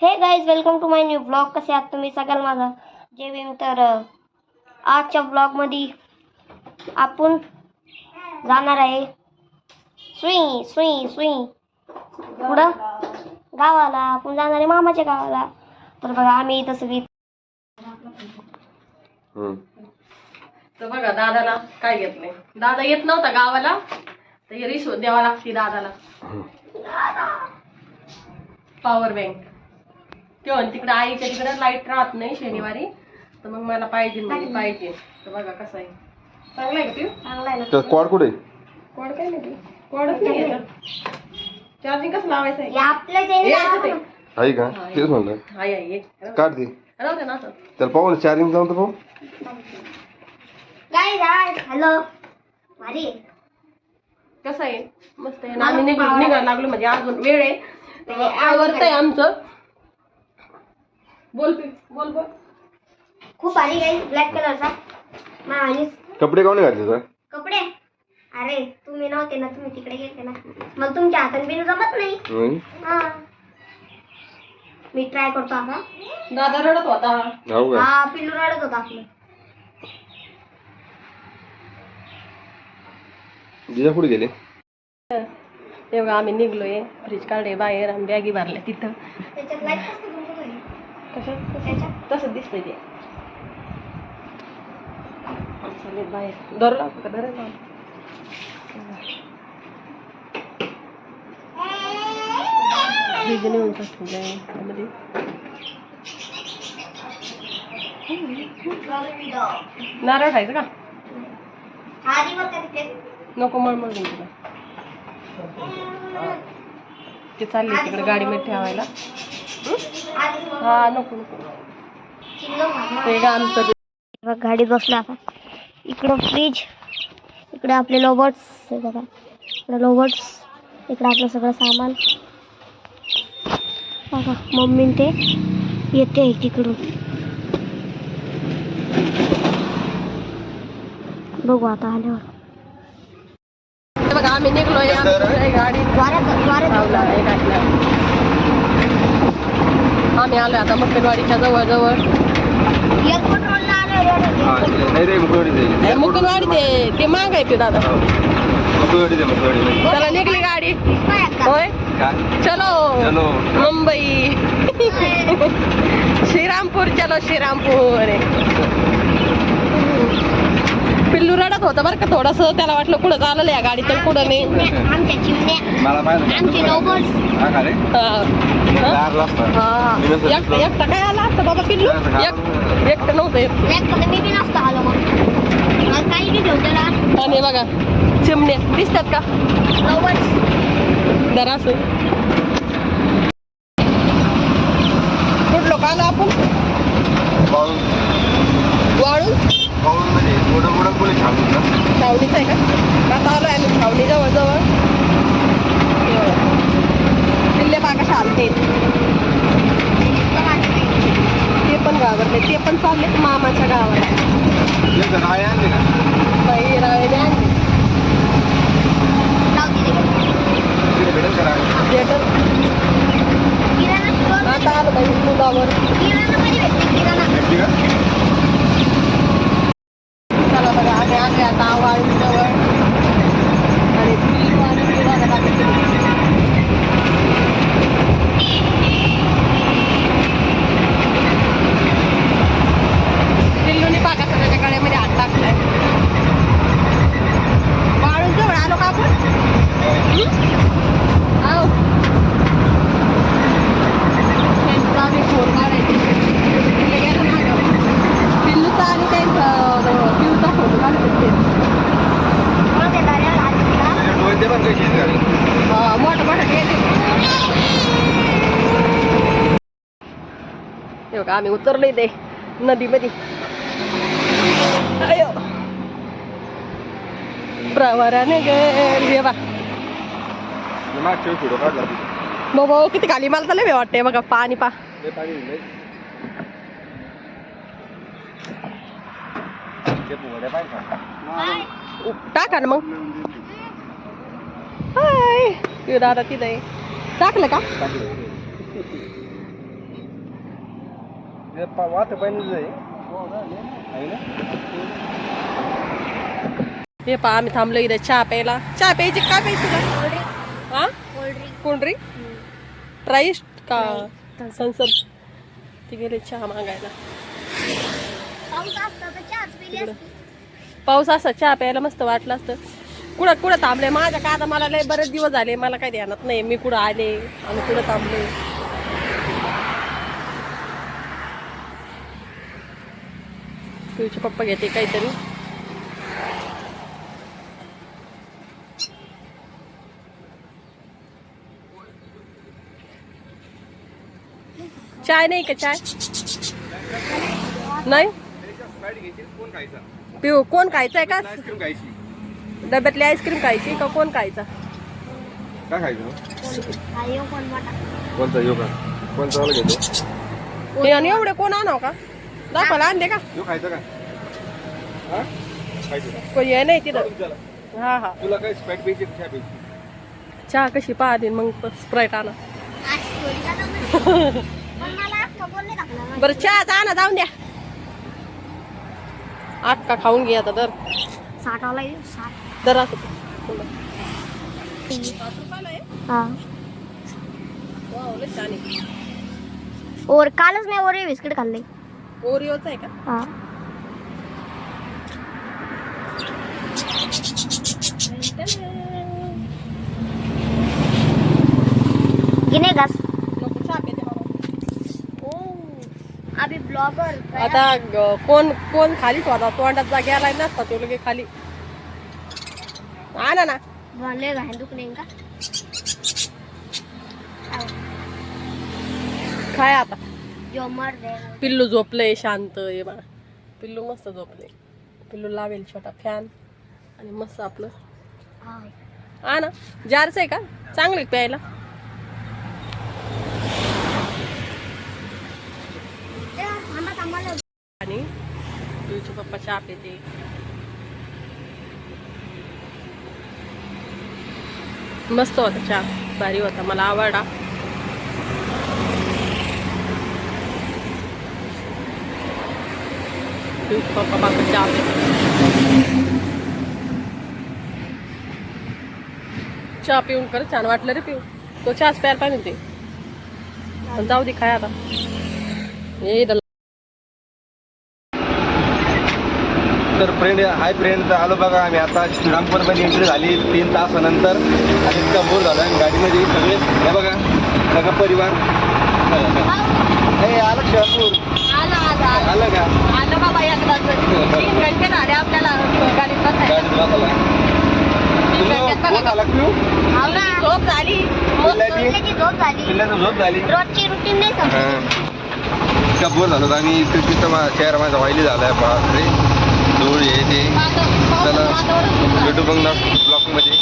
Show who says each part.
Speaker 1: Hey guys welcome to my new blog कसे आहात तुम्ही? सगळ्याला माझा. जय भीम तर आजच्या ब्लॉगमध्ये आपण जाणार आहे सुई सुई सुई. पुढं गावाला. आपण जाणार आहे मामाच्या गावाला. तर बघा आम्ही इथं सगळी.
Speaker 2: तर बघा दादाला काय येत नाही. दादा येत नव्हता गावाला. तर हे रिश्वत द्यावा लागते दादाला. पॉवर बँक तेव्हा तिकडे आईच्या तिकडे लाइट राहत नाही शनिवारी तर मग मला पाहिजे म्हणजे पाहिजे. तर बघा कसं आहे. चांगला आहे का ते?
Speaker 1: चांगला आहे ना.
Speaker 3: तर क्वाड कुठे?
Speaker 2: कोड काय नाही कोडच नाही चार्जिंग कसं लावायचं आहे?
Speaker 1: हे आपल्या चॅनेल
Speaker 2: असं ते.
Speaker 3: आहे का? तेच म्हणलं.
Speaker 2: हाय हाय ये
Speaker 3: काढ दे.
Speaker 2: राहू दे ना असं.
Speaker 3: त्याला पाहू ना चार्जिंग जाऊन तर पाहू.
Speaker 1: गाईज हॅलो भारी आहे.
Speaker 2: कसं आहे? मस्त आहे ना. आम्ही निघ निघायला लागलो म्हणजे अजून वेळ आहे. तर आवडतंय आमचं. बोल पी, बोल बोल.
Speaker 1: खूप भारी गाईज ब्लॅक कलरचा
Speaker 3: कपडे नाही घातले तर?
Speaker 1: कपडे? अरे तुम्ही नव्हते ना तुम्ही तिकडे गेलते ना. मग तुमच्या हाताने बिनू जमत नाही. हा. मी ट्राय करतो आता.
Speaker 2: दादा रडत होता.
Speaker 3: हो का?
Speaker 1: हा पिल्लू रडत होता आपलं.
Speaker 3: जिजा कुठे गेले?
Speaker 2: तेव्हा आम्ही निघलोय. फ्रीज काढले बाहेर आणि बॅगी भरल्या तिथं.
Speaker 1: त्याच्यात लाइट कसं
Speaker 2: तसंच दिसतंय ते. चालेल बाहेर. धरू लागतो का? धरू लाव. फ्रीज नेऊन त्यामध्ये. नारळ खायचं का? नको मळमळ तुला ती चालली तिकडे गाडीमध्ये ठेवायला. हा नको नको. आमचं
Speaker 1: गाडीत बसला आता. इकडं फ्रीज इकडे आपले लोबर्ट्स बघा इकडे लोबर्ट्स इकडे आपलं सगळं सामान. बघा मम्मी ते येते तिकडून. बघू आता आल्यावर.
Speaker 2: बघा आम्ही निघलोय गाडी. आम्ही आलोय आता मुक्केवाडीच्या जवळ जवळ मुक्केवाडी ते ते माग आहे ते दादा. चला निघली गाडी. होय? चलो.
Speaker 3: चलो.
Speaker 2: मुंबई. श्रीरामपूर चलो श्रीरामपूर. पिल्लू रडत होतं बरं का थोडस. त्याला वाटलं कुठं चाललं या गाडी तर कुठं नाही
Speaker 1: आमच्या चिमण्या
Speaker 3: मला माहिती
Speaker 1: आमचे लोबर्ट्स
Speaker 3: हा का रे?
Speaker 2: हा. हा?
Speaker 3: दारला असणार.
Speaker 2: हा.
Speaker 3: मी नसेल
Speaker 2: एकटं एकटं काय आला असतं बाबा पिल्लू? एक एकटं नव्हतं एकटं
Speaker 1: ब्लॅक मी बी नसतो आलो मग. मला काही बी घेऊ त्याला
Speaker 2: आणि बघा चिमण्या. दिसतात का?
Speaker 1: लोबर्ट्स
Speaker 2: जरा असं कुठलो का आलो आपण
Speaker 3: पाऊल
Speaker 2: वाळून
Speaker 3: पाऊल म्हणजे मोठं मोठं पोलीस सांगून ना
Speaker 2: छावणीच आहे का आता आलो आहे आम्ही छावणी जवळ जवळ किल्ले बागा शांती ते पण घाबरले ते पण चालले मामाच्या गावाला
Speaker 3: एक राय आणले का
Speaker 2: बाई रावेने आणली
Speaker 3: तिथे भेटेल का राय
Speaker 2: थिएटर आता आलो बाई मुलावर
Speaker 3: भेटली का
Speaker 2: चला बघा आम्ही आणले आता वाळून जवळ आणि पिल्लू आणि पिल्लाला बाकी पिल्लूनी पाका सगळ्याच्या गळ्यामध्ये हात टाकलाय वाळून जवळ आलो का आपण आहो त्यांचा आम्ही फोन काढायचे तिकडे गेलो मागं. पिल्लूचा आणि त्यांचा पिऊचा फोटो काढतो
Speaker 3: डोळे ते पण कशी आहेत गाडी
Speaker 2: हा मोठं मोठं गेले हे बघा आम्ही उतरलो इथे नदीमध्ये. अयो. प्रवाराने गे बा. बाबा किती खाली मला लय वाटते बघा पाणी पा? टाका ना मग. हाय. दादा तिथे टाकलं का?
Speaker 3: वाहतं पाणी
Speaker 2: हे पहा आम्ही थांबलो इथे चहा प्यायला. चहा प्यायची का प्यायची का हा? ड्रिंक? प्राईस का संसद? ते गेले चहा मागायला.
Speaker 1: पाऊस असता
Speaker 2: पाऊस असा चहा प्यायला मस्त वाटलं असतं. कुठं कुठं थांबले? माझ्या का आता मला लय बरेच दिवस झाले. मला काही ध्यानात नाही. मी कुठं आले आणि कुठं थांबले? तुझे पप्पा घेते काहीतरी. चाय नाही का चाय? नाही? पिऊ कोण खायचं आहे का? डब्यातली आईस्क्रीम खायची का कोण खायचा?
Speaker 3: काय खायचं. कोणता? यो का? कोणता वाला घेतो?
Speaker 2: हे आणि एवढे कोण आणाव का? दाखवायला आणले का
Speaker 3: खायचं का हा खायचं का?
Speaker 2: कोण हे नाही तिथं हा हा
Speaker 3: तुला काय स्प्राईट प्यायची का चहा प्यायची
Speaker 2: चहा कशी पाहते मग स्प्राईट आणा. बरं चहाचा आणा जाऊन द्या आटका खाऊन घे आता दर
Speaker 1: साठावला येऊ, साठ.
Speaker 2: दर असं
Speaker 1: हा.
Speaker 2: छान आहे
Speaker 1: और कालच मी ओरिओ बिस्किट खाल्ले
Speaker 2: ओरिओच आहे का?
Speaker 1: हा. गिने
Speaker 2: नको.
Speaker 1: अभी ब्लॉगर
Speaker 2: आता ग- कोण कोण खालीच होता तोंडात जागे आलाय नसता तो लगे खाली. आणा ना.
Speaker 1: भले घाण का?
Speaker 2: काय आता. पिल्लू झोपलंय शांत ये बा पिल्लू मस्त झोपले पिल्लू लावेल छोटा फॅन आणि मस्त आपलं. हा ना? जारच आहे का? चांगले प्यायला. आणि तुझे पप्पा चहा पिते. मस्त होता चहा. भारी होता. मला आवडला चहा चहा पिऊन कर छान वाटलं रे पिऊ तो चहाच प्यायला पाहिजे ते. पण जाऊ दे काय आता. ये
Speaker 3: तर फ्रेंड हाय फ्रेंड तर आलो बघा आम्ही आता. श्रीरामपूरमध्ये एंट्री झाली तीन तासानंतर. आणि इतका बोर झाला. आणि गाडीमध्ये सगळे हे बघा सगळं परिवार. हे आलं श्रीरामपूर
Speaker 2: आला आला
Speaker 3: आलं. का?
Speaker 2: आलं बाबा एकदाच तीन घंटे झाले आपल्याला गाडीत बसायला.
Speaker 3: गाडीत कोण आला
Speaker 2: झोप झाली.
Speaker 1: झोप झाली?
Speaker 3: पिल्लाचं झोप झाली?
Speaker 1: रोजची रुटीन नाही समजत.
Speaker 3: हा. इतका बोर झालो होतो आणि इथं तिथं मा चेहरा माझा वाईली झालाय बापरे. धूळ हे ते. चला. भेटू मग ब्लॉकमध्ये